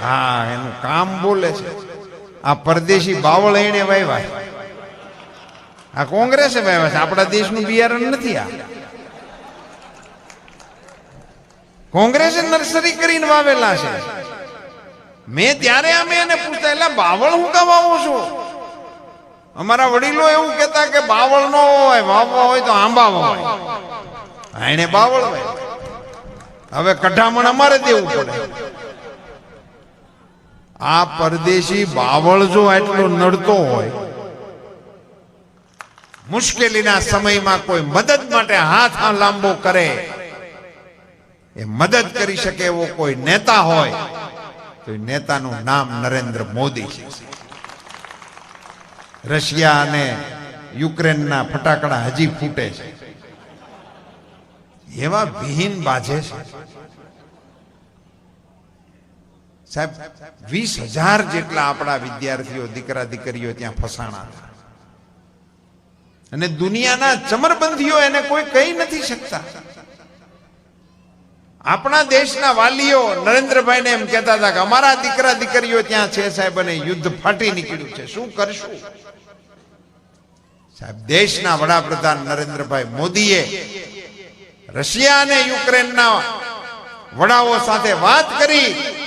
હા, એનું કામ બોલે છે. આ પરદેશી બાવળ એને વાવ્યા આ કોંગ્રેસે વાવ્યા છે. આપણા દેશનું બિયારણ નથી આ. કોંગ્રેસે નર્સરી કરીને વાવેલા છે. મેં ત્યારે અમે એને પૂછતા, એટલે બાવળ હું કામ વાવો છું? અમારા વડીલો એવું કહેતા કે બાવળ નો હોય, વાવવા હોય તો આંબા હોય એને બાવળ હવે કઢામણ અમારે દેવું પડે. આ પરદેશી બાવળ જો આટલો નડતો હોય, મુશ્કેલીના સમયમાં કોઈ મદદ માટે હાથ આ લાંબો કરે, એ મદદ કરી શકે એવો કોઈ નેતા હોય, તો એ નેતાનું નામ નરેન્દ્ર મોદી છે. રશિયા અને યુક્રેનના ફટાકડા હજી ફૂટે છે. એવા વિહીન બાજે છે. સાહેબ, વીસ હજાર જેટલા આપણા વિદ્યાર્થીઓ, દીકરા, દીકરીઓ ત્યાં ફસાણા હતા. અને દુનિયાના ચમરબંધીઓ એને કોઈ કહી નથી શકતા. આપણા દેશના વાલીઓ નરેન્દ્રભાઈને એમ કહેતા હતા કે અમારા દીકરા, દીકરીઓ ત્યાં છે સાહેબ અને યુદ્ધ ફાટી નીકળ્યું છે. શું કરશું? સાહેબ, દેશના વડાપ્રધાન નરેન્દ્રભાઈ મોદીએ રશિયા અને યુક્રેનના વડાઓ સાથે વાત કરી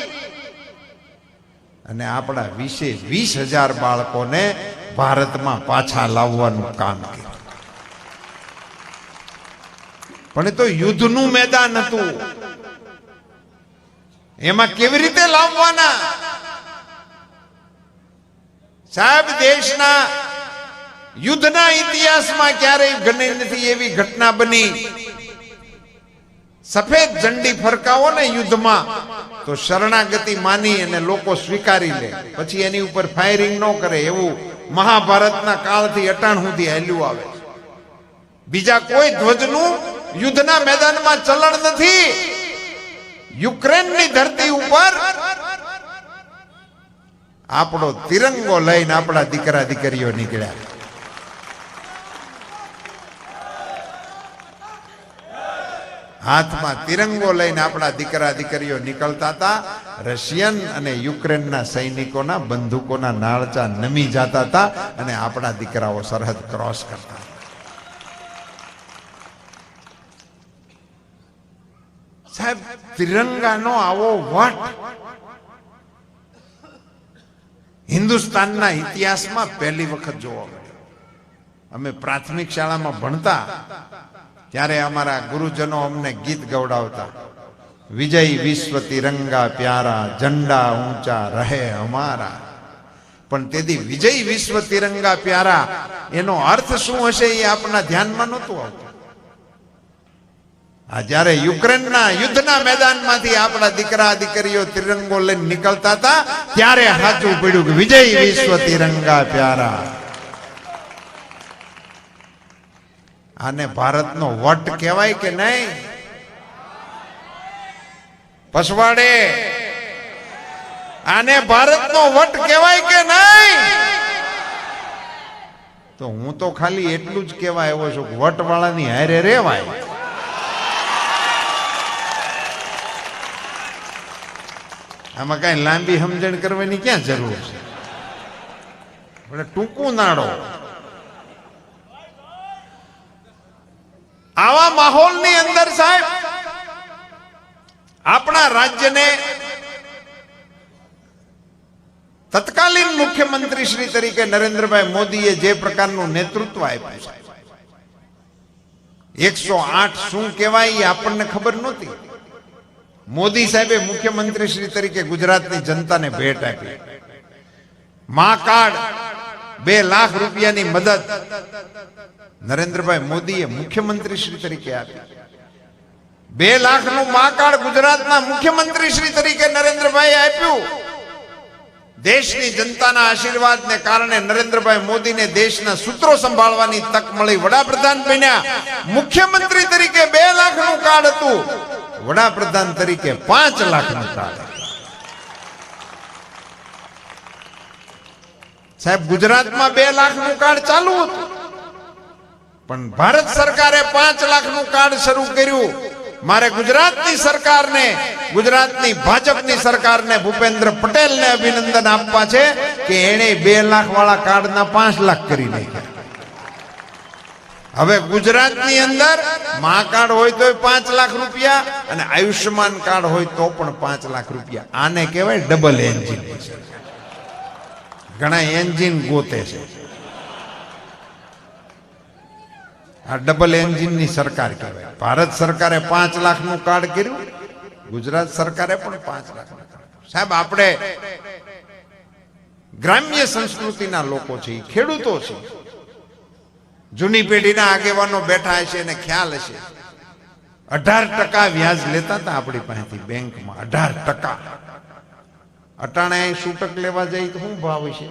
અને આપણા વિશે વીસ હજાર બાળકોને ભારતમાં પાછા લાવવાનું કામ કર્યું. પણ એ તો યુદ્ધનું મેદાન હતું. એમાં કેવી રીતે લાવવાના? સાહેબ, દેશના યુદ્ધના ઇતિહાસમાં ક્યારેય ગણી નથી એવી ઘટના બની. સફેદ ઝંડી ફરકાવો ને યુદ્ધમાં તો શરણાગતિ માની અને લોકો સ્વીકારી લે. પછી એની ઉપર ફાયરિંગ ન કરે એવું મહાભારતના કાળથી અટાણ સુધી હેલ્યું આવે બીજા કોઈ ધ્વજનું યુદ્ધના મેદાનમાં ચલણ નથી. યુક્રેનની ધરતી ઉપર આપણો તિરંગો લઈને આપણા દીકરા દીકરીઓ નીકળ્યા. હાથમાં તિરંગો લઈને આપણા દીકરા દીકરીઓ નીકળતા હતા. રશિયન અને યુક્રેનના સૈનિકોના, બંદૂકોના નાળચા નમી જતા હતા અને આપણા દીકરાઓ સરહદ ક્રોસ કરતા. સાહેબ, તિરંગાનો આવો વટ હિન્દુસ્તાનના ઇતિહાસમાં પહેલી વખત જોવા મળ્યો. અમે પ્રાથમિક શાળામાં ભણતા. ત્યારે અમારા ગુરુજનો અમને ગીત ગવડાવતા, વિજય વિશ્વ તિરંગા પ્યારા, ઝંડા ઊંચા રહે અમારા. પણ તેથી વિજય વિશ્વ તિરંગા પ્યારા, એનો અર્થ શું હશે એ આપણા ધ્યાનમાં નહોતું આવતું. આ જ્યારે યુક્રેનના યુદ્ધના મેદાનમાંથી આપણા દીકરા દીકરીઓ તિરંગો લઈને નીકળતા હતા, ત્યારે સાચું પડ્યું કે વિજય વિશ્વ તિરંગા પ્યારા. આને ભારતનો વટ કહેવાય કે નહીં? પસવાડે આને ભારતનો વટ કહેવાય કે નહીં? તો હું તો ખાલી એટલું જ કહેવા આવ્યો છું વટવાળાની વટ વાળાની હારે રેવાય. આમાં કઈ લાંબી સમજણ કરવાની ક્યાં જરૂર છે? આપણે ટૂંકું નાડો આવા માહોલની અંદર સાહેબ, આપણા રાજ્યને તત્કાલીન મુખ્યમંત્રી શ્રી તરીકે નરેન્દ્રભાઈ મોદીએ જે પ્રકારનું નેતૃત્વ આપ્યું છે. એકસો આઠ શું કહેવાય એ આપણને ખબર નહોતી. મોદી સાહેબે મુખ્યમંત્રી શ્રી તરીકે ગુજરાતની જનતાને ભેટ આપી. મા કાર્ડ બે લાખ રૂપિયાની મદદ. નરેન્દ્રભાઈ મોદીએ મુખ્યમંત્રી શ્રી તરીકે આપી. બે લાખનું કાર્ડ ગુજરાતના મુખ્યમંત્રી શ્રી તરીકે નરેન્દ્રભાઈ આપ્યું. દેશની જનતાના આશીર્વાદને કારણે નરેન્દ્રભાઈ મોદીને દેશના સૂત્રો સંભાળવાની તક મળી. વડાપ્રધાન બન્યા. મુખ્યમંત્રી તરીકે બે લાખનું કાર્ડ હતું. વડાપ્રધાન તરીકે પાંચ લાખનું કાર્ડ સાહેબ, ગુજરાતમાં બે લાખનું કાર્ડ ચાલુ હતું. પણ ભારત સરકારે પાંચ લાખનું કાર્ડ શરૂ કર્યું. મારે ગુજરાતની સરકારને, ગુજરાતની ભાજપની સરકારને ભૂપેન્દ્ર પટેલને અભિનંદન આપવા છે કે એણે બે લાખ વાળા કાર્ડના પાંચ લાખ કરી નાખ્યા. હવે ગુજરાતની અંદર મા કાર્ડ હોય તો પાંચ લાખ રૂપિયા અને આયુષ્યમાન કાર્ડ હોય તો પણ પાંચ લાખ રૂપિયા. આને કહેવાય ડબલ એન્જિન ઘણા એન્જિન ગોતે છે. આ ડબલ એન્જિનની સરકાર કહેવાય. ભારત સરકારે પાંચ લાખનું કાર્ડ કર્યું, ગુજરાત સરકારે પણ પાંચ લાખ સાહેબ, આપણે ગ્રામ્ય સંસ્કૃતિના લોકો છે ખેડૂતો છે. જૂની પેઢીના આગેવાનો બેઠા હશે અને ખ્યાલ હશે. અઢાર ટકા વ્યાજ લેતા હતા આપણી પાસેથી બેંકમાં, અઢાર ટકા. અટાણે છૂટક લેવા જાય તો શું ભાવ છે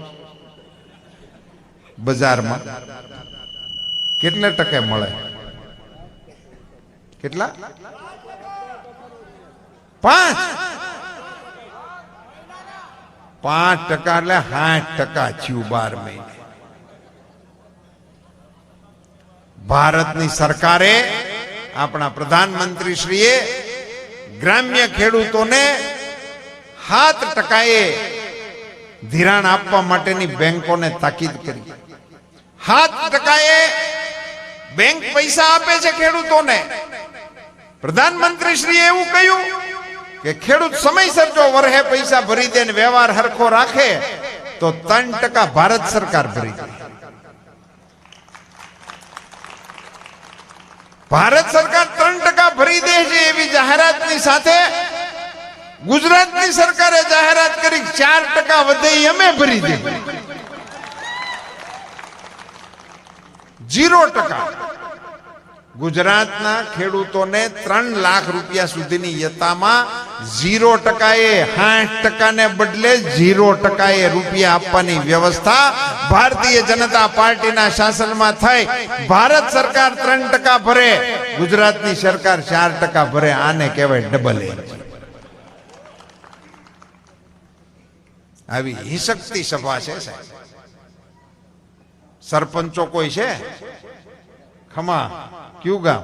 બજારમાં. કેટલા ટકે મળે? કેટલા? પાંચ. પાંચ ટકા એટલે સાઠ ટકા થયું બાર મહિને. ભારતની સરકારે આપણા પ્રધાનમંત્રી શ્રીએ ગ્રામ્ય ખેડૂતોને સાત ટકાએ ધિરાણ આપવા માટેની બેંકોને તાકીદ કરી. સાત ટકાએ બેંક પૈસા આપે છે ખેડૂતોને. પ્રધાનમંત્રી શ્રી એવું કહ્યું કે ખેડૂત સમયસર જો વરહે પૈસા ભરી દે ને વ્યવહાર હરખો રાખે, તો ત્રણ ટકા ભારત સરકાર ભરી દે. ભારત સરકાર ત્રણ ટકા ભરી દે છે એવી જાહેરાતની સાથે ગુજરાતની સરકારે જાહેરાત કરી ચાર ટકા વધે અમે ભરી દે જીરો ટકા. ગુજરાતના ખેડૂતોને ત્રણ લાખ રૂપિયા સુધીની યતામાં ઝીરો ટકાએ સાઠ ટકાને બદલે ઝીરો ટકાએ રૂપિયા આપવાની વ્યવસ્થા ભારતીય જનતા પાર્ટીના શાસનમાં થઈ. ભારત સરકાર ત્રણ ટકા ભરે, ગુજરાતની સરકાર ચાર ટકા ભરે, આને કહેવાય ડબલ એ આવી હિસકતી સભા છે સાહેબ. સરપંચો કોઈ છે? ખમા, કયું ગામ?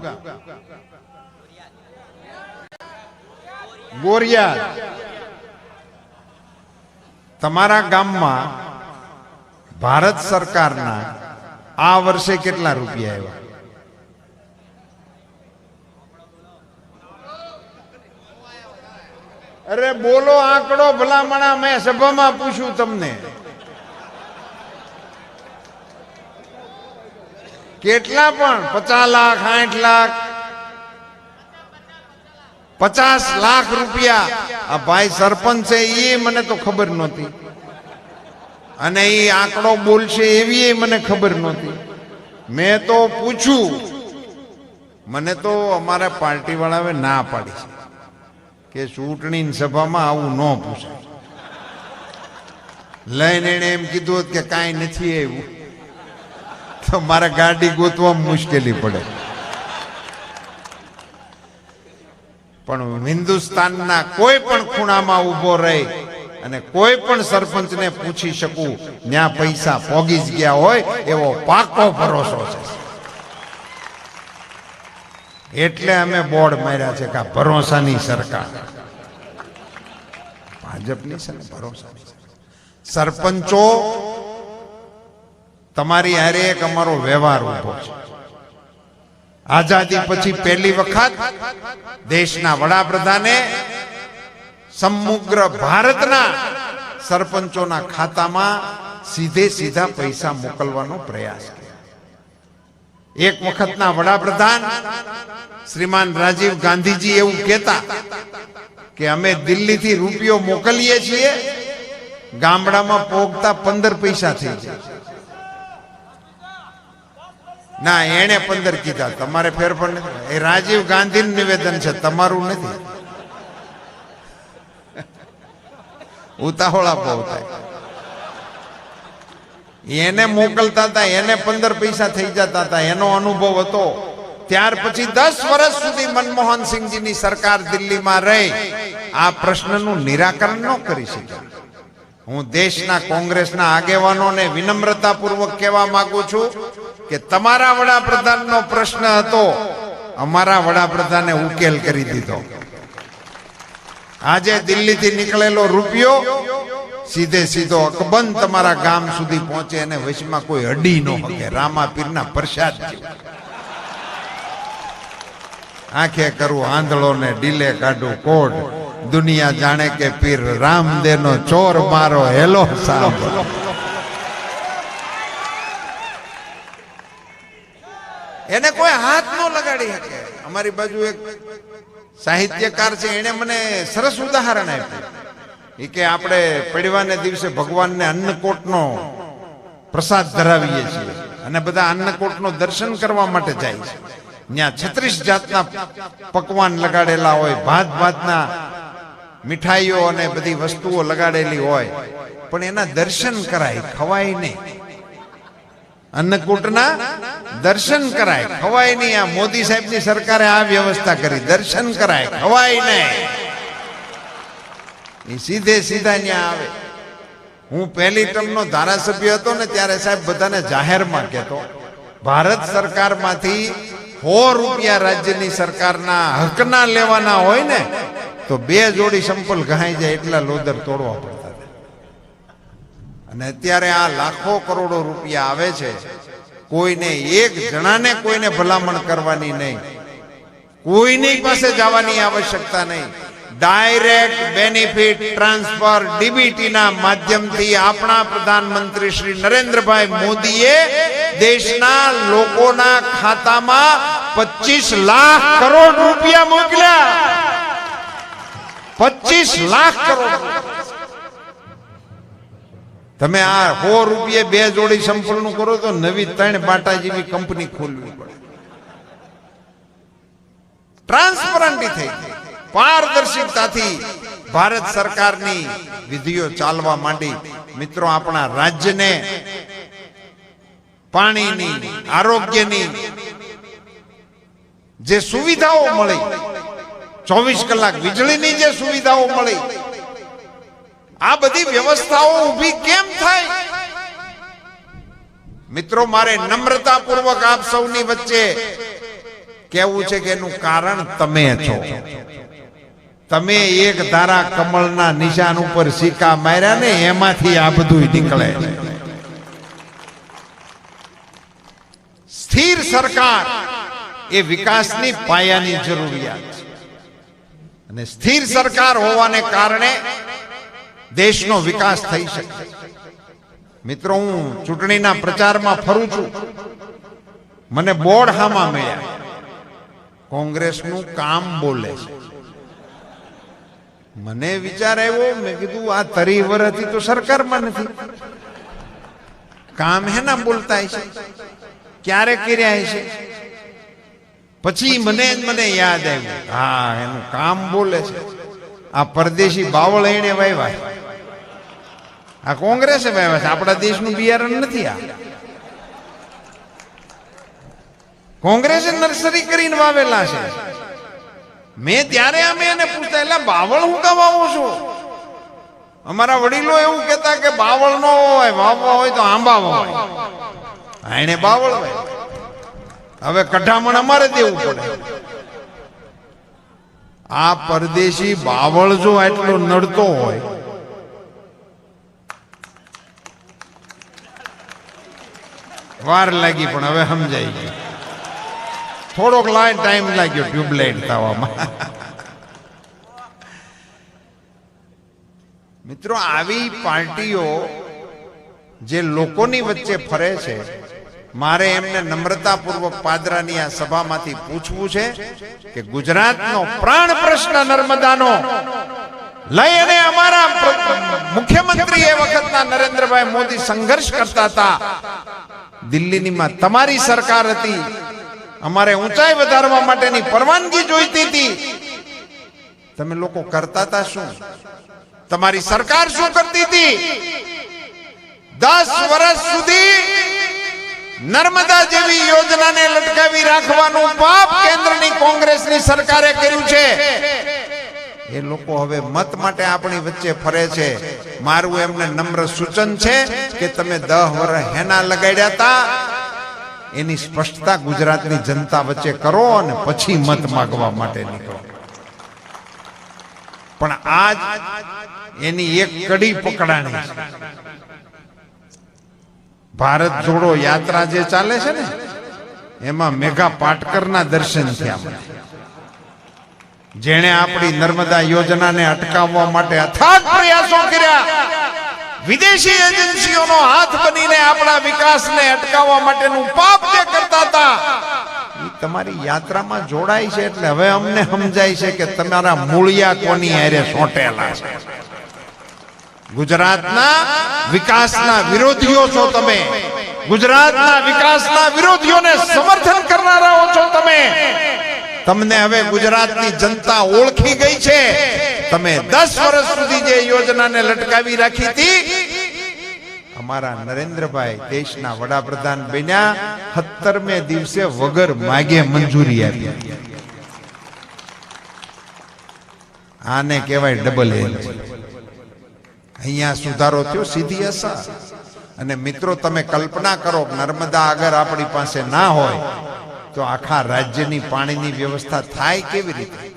ગોરિયા તમારા ગામમાં ભારત સરકારના આ વર્ષે કેટલા રૂપિયા આવ્યા? અરે બોલો આંકડો ભલામણા, મેં સભામાં પૂછ્યું તમને. કેટલા પણ? પચાસ લાખ સાઠ લાખ. પચાસ લાખ રૂપિયા. આ ભાઈ સરપંચ છે એ મને તો ખબર નહોતી. અને એ આંકડો બોલશે એવી મને ખબર નહોતી. મેં તો પૂછ્યું, મને તો અમારા પાર્ટી વાળાએ ના પાડી છે કે ચૂંટણી સભામાં આવું ન પૂછાય. લઈને એને એમ કીધું કે કાંઈ નથી એવું. તો મારે ગાડી ગોતવામાં મુશ્કેલી પડે. પણ હિન્દુસ્તાનના કોઈ પણ ખૂણામાં ઊભો રહી અને કોઈ પણ સરપંચને પૂછી શકું, ત્યાં પૈસા પોગી જ ગયા હોય, એવો પાકો ભરોસો છે. એટલે અમે બોર્ડ માર્યા છે કે ભરોસાની સરકાર. ભાજપની છે ને ભરોસાની. સરપંચો તમારી હારે એક અમારો વ્યવહાર ઊભો છે. આઝાદી પછી પહેલી વખત દેશના વડાપ્રધાને સમગ્ર ભારતના સરપંચોના ખાતામાં સીધે સીધા પૈસા મોકલવાનો પ્રયાસ કર્યો. એક વખતના વડાપ્રધાન શ્રીમાન રાજીવ ગાંધીજી એવું કહેતા કે અમે દિલ્હીથી રૂપિયો મોકલીએ છીએ, ગામડામાં પોગતા પંદર પૈસા થઈ જાય. ના એને પંદર કીધા. તમારે ફેરફાર નથી. એ રાજીવ ગાંધી નિવેદન છે, તમારું નથી. ઉતાવળા બહુ થાય. એને મોકલતા હતા, એને પંદર પૈસા થઈ જતા હતા, એનો અનુભવ હતો. ત્યાર પછી દસ વર્ષ સુધી મનમોહન સિંહજીની સરકાર દિલ્હીમાં રહી. આ પ્રશ્નનું નિરાકરણ ન કરી શક્યા. હું દેશના કોંગ્રેસના આગેવાનોને વિનમ્રતાપૂર્વક કહેવા માંગુ છું કે તમારા વડાપ્રધાનનો પ્રશ્ન હતો, અમારા વડાપ્રધાને ઉકેલ કરી દીધો. આજે દિલ્હીથી નીકળેલો રૂપિયો સીધે સીધો અકબંધ તમારા ગામ સુધી પહોંચે અને વચમાં કોઈ અડી ન શકે રામા પીરના પ્રસાદ આંખે કરું આંધળો ને ડીલે કાઢું. કોટ દુનિયા જાણે કે પીર રામદેનો ચોર મારો, હેલો સાંભળો. એને કોઈ હાથ ન લગાડી શકે. અમારી બાજુ એક સાહિત્યકાર છે એને મને સરસ ઉદાહરણ આપ્યું. એ કે આપણે પડવાને દિવસે ભગવાનને અન્નકોટનો પ્રસાદ ધરાવીએ છીએ અને બધા અન્નકોટનો દર્શન કરવા માટે જાય છે. ત્યાં છત્રીસ જાતના પકવાન લગાડેલા હોય ભાત ભાતના મીઠાઈઓ અને બધી વસ્તુઓ લગાડેલી હોય, પણ એના દર્શન કરાય, ખવાય નહીં. અન્નકૂટના દર્શન કરાય, ખવાય નહીં. આ મોદી સાહેબની સરકારે આ વ્યવસ્થા કરી, દર્શન કરાય, ખવાય નહીં. એ સીધે સીધા ત્યાં આવે. હું પહેલી ટર્મનો ધારાસભ્ય હતો ને ત્યારે સાહેબ બધાને જાહેરમાં કહેતો, ભારત સરકારમાંથી સો રૂપિયા રાજ્યની સરકારના હકના લેવાના હોય ને તો બે જોડી સંપલ ઘાઈ જાય એટલા લોદર તોડવા પડતા અને અત્યારે આ લાખો કરોડો રૂપિયા આવે છે. કોઈને એક જણાને કોઈને ભલામણ કરવાની નહીં. કોઈની પાસે જવાની આવશ્યકતા નહીં. ડાયરેક્ટ બેનિફિટ ટ્રાન્સફર ડીબીટીના માધ્યમથી આપણા પ્રધાનમંત્રી શ્રી નરેન્દ્રભાઈ મોદીએ દેશના લોકોના ખાતામાં 25 લાખ કરોડ રૂપિયા મોકલ્યા. 25 લાખ કરોડ તમે આ સો રૂપિયે બે જોડી સંપૂર્ણ કરો તો નવી ત્રણ બાટા જેવી કંપની ખોલવી પડે. ટ્રાન્સપરન્ટી થઈ પારદર્શિકતાથી ભારત સરકારની વિધિઓ ચાલવા માંડી. મિત્રો, આપણા રાજ્યને પાણીની, આરોગ્યની જે સુવિધાઓ મળી ચોવીસ કલાક વીજળીની જે સુવિધાઓ મળી, આ બધી વ્યવસ્થાઓ ઊભી કેમ થાય? મિત્રો, મારે નમ્રતાપૂર્વક આપ સૌની વચ્ચે કહેવું છે કે એનું કારણ તમે છો. તમે એક ધારા કમળના નિશાન ઉપર સિક્કા માર્યા ને એમાંથી આ બધું નીકળે. સ્થિર સરકાર એ વિકાસની પાયાની જરૂરિયાત. અને સ્થિર સરકાર હોવાને કારણે દેશનો વિકાસ થઈ શકે. મિત્રો, હું ચૂંટણીના પ્રચારમાં ફરું છું. મને બોર્ડ હામાં મળ્યા. કોંગ્રેસનું કામ બોલે છે. મને વિચાર આવ્યો, મેં કીધું, આ તરી વરથી તો સરકારમાં નથી. કામ હે ના બોલતા છે. ક્યારે કર્યા છે પછી મને મને યાદ આવ્યું. હા, એનું કામ બોલે છે. આ પરદેશી બાવળ એને વાવ્યા આ કોંગ્રેસે વાવ્યા છે. આપણા દેશનું બિયારણ નથી આ. કોંગ્રેસે નર્સરી કરીને વાવેલા છે. મેં ત્યારે અમે એને પૂછતા, એટલે બાવળ હું કામ વાવો છો? અમારા વડીલો એવું કહેતા કે બાવળ નો હોય, વાવવા હોય તો આંબા હોય એને બાવળ હોય હવે કઢામણ અમારે દેવું પડે. આ પરદેશી બાવળ જો આટલો નડતો હોય, વાર લાગી પણ હવે સમજાઈ ગયું થોડોક લાઈન ટાઈમ લાગ્યો ટ્યુબલાઇટ થવામાં. મિત્રો, આવી પાર્ટીઓ જે લોકોની વચ્ચે ફરે છે મારે એમને નમ્રતાપૂર્વક પાદરાની આ સભામાંથી પૂછવું છે કે ગુજરાતનો પ્રાણ પ્રશ્ન નર્મદાનો લઈ અને અમારા મુખ્યમંત્રી એ વખતના નરેન્દ્રભાઈ મોદી સંઘર્ષ કરતા હતા. દિલ્હીનીમાં તમારી સરકાર હતી. અમારે ઊંચાઈ વધારવા માટેની પરવાનગી જોઈતી હતી. તમે લોકો કરતા હતા શું? તમારી સરકાર શું કરતી હતી? દસ વર્ષ સુધી નર્મદા જેવી યોજનાને લટકાવી રાખવાનું પાપ કેન્દ્રની કોંગ્રેસની સરકારે કર્યું છે. એ લોકો હવે મત માટે આપણી વચ્ચે ફરે છે. મારું એમને નમ્ર સૂચન છે કે તમે દહ વર્ષ હેના લગાડ્યા હતા એની સ્પષ્ટતા ગુજરાતની જનતા વચ્ચે કરો અને પછી મત માગવા માટે નીકળો. પણ આજ એની એક કડી પકડાણી ભારત જોડો યાત્રા જે ચાલે છે ને, એમાં મેઘા પાટકરના દર્શન થયા જેણે આપણી નર્મદા યોજનાને અટકાવવા માટે અથાગ પ્રયાસો કર્યા. વિદેશી એજન્સીઓનો હાથ બનીને આપણા વિકાસને અટકાવવા માટેનું પાપ જે કરતા હતા તમારી યાત્રામાં જોડાય છે એટલે હવે અમને સમજાય છે કે તમારા મૂળિયા કોની હારે સોંટેલા છે. ગુજરાતના વિકાસના વિરોધીઓ છો તમે. ગુજરાતના વિકાસના વિરોધીઓને સમર્થન કરનારાઓ છો તમે. તમને હવે ગુજરાતની જનતા ઓળખી ગઈ છે. તમે દસ વર્ષ સુધી જે યોજનાને લટકાવી રાખી હતી, અમારા નરેન્દ્રભાઈ દેશના વડાપ્રધાન બન્યા, સત્તરમે દિવસે વગર માગે મંજૂરી આપી. આને કહેવાય ડબલ એન્જિન અહીંયા સુધારો થયો, સીધી અસર. અને મિત્રો, તમે કલ્પના કરો, નર્મદા અગર આપણી પાસે ના હોય, તો આખા રાજ્યની પાણીની વ્યવસ્થા થાય કેવી રીતે?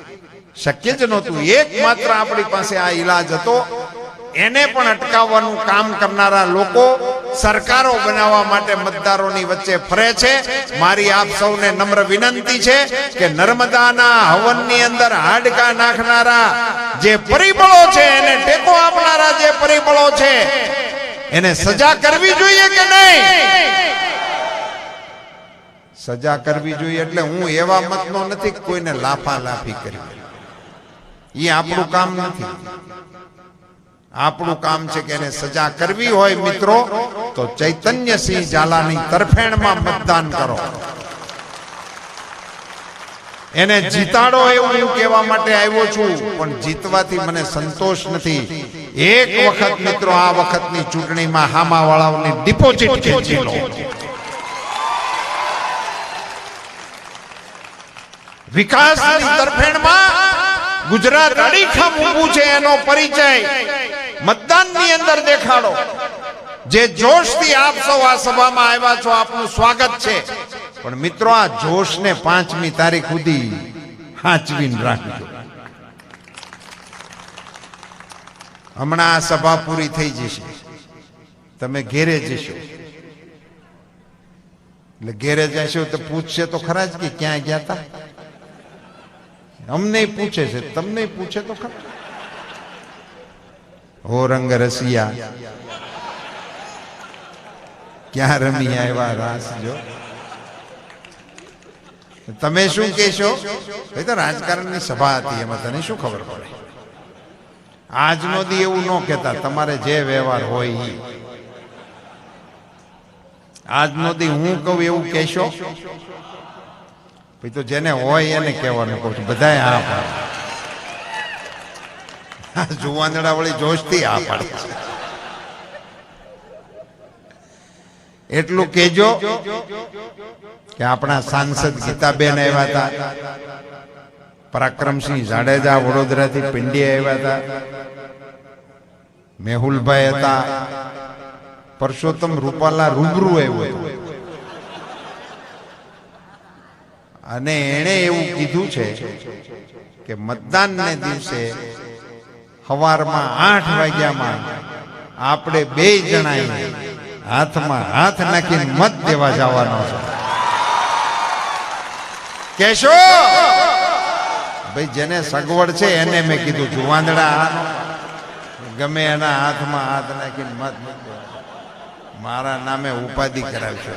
શક્ય જ નહોતું. એકમાત્ર આપણી પાસે આ ઈલાજ હતો. એને પણ અટકાવવાનું કામ કરનારા લોકો સરકારો બનાવવા માટે મતદારોની વચ્ચે ફરે છે. મારી આપ સૌને નમ્ર વિનંતી છે કે નર્મદાના હવનની અંદર હાડકા નાખનારા જે પરિબળો છે, એને ટેકો આપનારા જે પરિબળો છે, એને સજા કરવી જોઈએ કે નહીં? સજા કરવી જોઈએ એટલે હું એવા મતનો નથી કોઈને લાફા લાફી કરી. એ આપણું કામ નથી. આપણું કામ છે કે એને સજા કરવી હોય મિત્રો તો ચૈતન્યસિંહ ઝાલાની તરફેણમાં મતદાન કરો. એને જીતાડો એવું હું કહેવા માટે આવ્યો છું પણ જીતવાથી મને સંતોષ નથી. એક વખત મિત્રો આ વખતની ચૂંટણીમાં હામા વાળાઓની ડિપોઝિટ ખેંચી લો વિકાસની તરફેણમાં ગુજરાત અડીખમ ઊભું છે એનો પરિચય. મતદાનની અંદર દેખાડો જે જોશથી આપ સૌ આ સભામાં આવ્યા છો આપનું સ્વાગત છે પણ મિત્રો આ જોશને પાંચમી તારીખ સુધી હાચવીને રાખજો હમણાં આ સભા પૂરી થઈ જશે। તમે ઘેરે જશો। એટલે ઘેરે જશો તો પૂછશે તો ખરા જ કે ક્યાં ગયા હતા અમને પૂછે છે, તમને પૂછે તો ખરા હો રંગ રસિયા ક્યાં રમી આવ્યા રાસ, જો? તમે શું કહેશો? એ તો રાજકારણની સભા હતી એમાં, તને શું ખબર પડે? આજનો દી એવું ન કહેતા, તમારે જે વ્યવહાર હોય એ આજનો દી હું કહું એવું કહેશો? ભાઈ તો જેને હોય એને કહેવાનું કહું છું બધાએ હા જુવાનડા વળી જોશથી હા પાડે એટલું કેજો કે આપણા સાંસદ ગીતાબેન આવ્યા હતા, પરાક્રમસિંહ જાડેજા વડોદરાથી પિંડી આવ્યા હતા, મેહુલભાઈ હતા, પરસોત્તમ રૂપાલા રૂબરૂ આવ્યો અને એણે એવું કીધું છે કે મતદાનને દિવસે સવારમાં આઠ વાગ્યામાં આપણે બે જણાએ હાથમાં હાથ નાખીને મત દેવા જવાનો છે. કેશો? ભાઈ, જેને સગવડ છે એને મેં કીધું જુવાંદડા ગમે એના હાથમાં હાથ નાખીને મત. મારા નામે ઉપાધિ કરાવશો.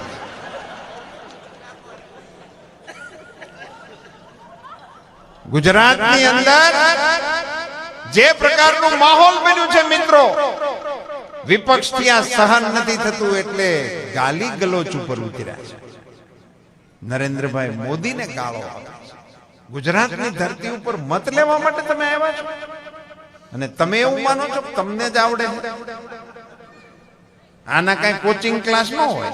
ગુજરાતની અંદર જે પ્રકારનું માહોલ બન્યું છે મિત્રો વિપક્ષ આ સહન નથી થતું એટલે ગાલી ગલોચ ઉપર ઉતર્યા છે. નરેન્દ્રભાઈ મોદીને ગાળો ગુજરાતની ધરતી ઉપર મત લેવા માટે તમે આવ્યા છો? અને તમે એવું માનો છો તમને જ આવડે આના કઈ કોચિંગ ક્લાસ ન હોય?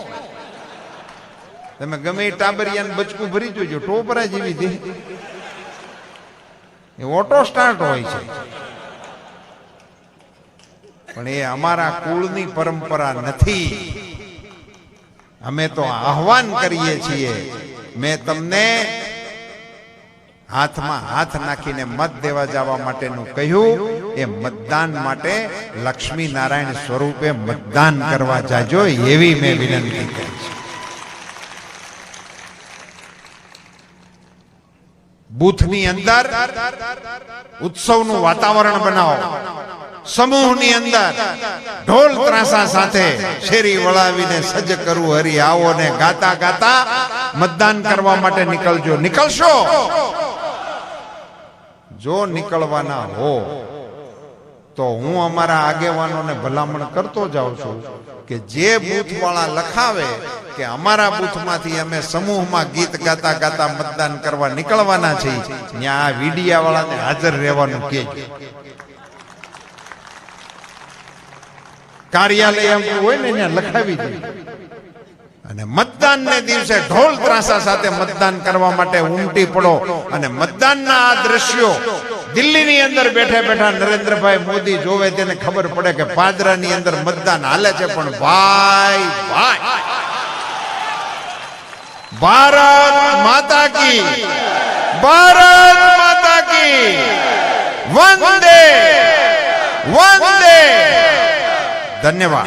તમે ગમે ટાબરિયાને બચકું ભરી જોજો, ટોપરા જેવી દે એ ઓટો સ્ટાર્ટ હોય છે. પણ એ અમારા કુળની પરંપરા નથી. અમે તો આહવાન કરીએ છીએ, મેં તમને હાથમાં હાથ નાખીને મત દેવા જવા માટેનું કહ્યું, એ મતદાન માટે લક્ષ્મી નારાયણ સ્વરૂપે મતદાન કરવા જાજો એવી મેં વિનંતી કરી છે બૂથની અંદર ઉત્સવનું વાતાવરણ બનાવો. સમૂહની અંદર ઢોલ ત્રાસા સાથે શેરી વળાવીને સજ્જ કરવું, હરી આવો ને ગાતા ગાતા મતદાન કરવા માટે નીકળજો. નીકળશો. જો નીકળવાના હો, તો હું અમારા આગેવાનોને ભલામણ કરતો જાઉં છું. કે જે બૂથ વાળા લખાવે કે અમારા બૂથમાંથી અમે સમૂહમાં ગીત ગાતા ગાતા મતદાન કરવા નીકળવાના છીએ, ત્યાં આ વીડિયા વાળાને હાજર રહેવાનું કે. કાર્યાલય હોય ને ત્યાં લખાવી દે. અને મતદાનને દિવસે ઢોલ ત્રાસા સાથે મતદાન કરવા માટે ઉમટી પડો અને મતદાનના આ દ્રશ્યો દિલ્હીની અંદર બેઠા બેઠા નરેન્દ્રભાઈ મોદી જોવે તેને ખબર પડે કે પાદરાની અંદર મતદાન હાલે છે, પણ ભાઈ ભાઈ. ભારત માતા કી. ભારત માતા કી. વંદે. વંદે. ધન્યવાદ.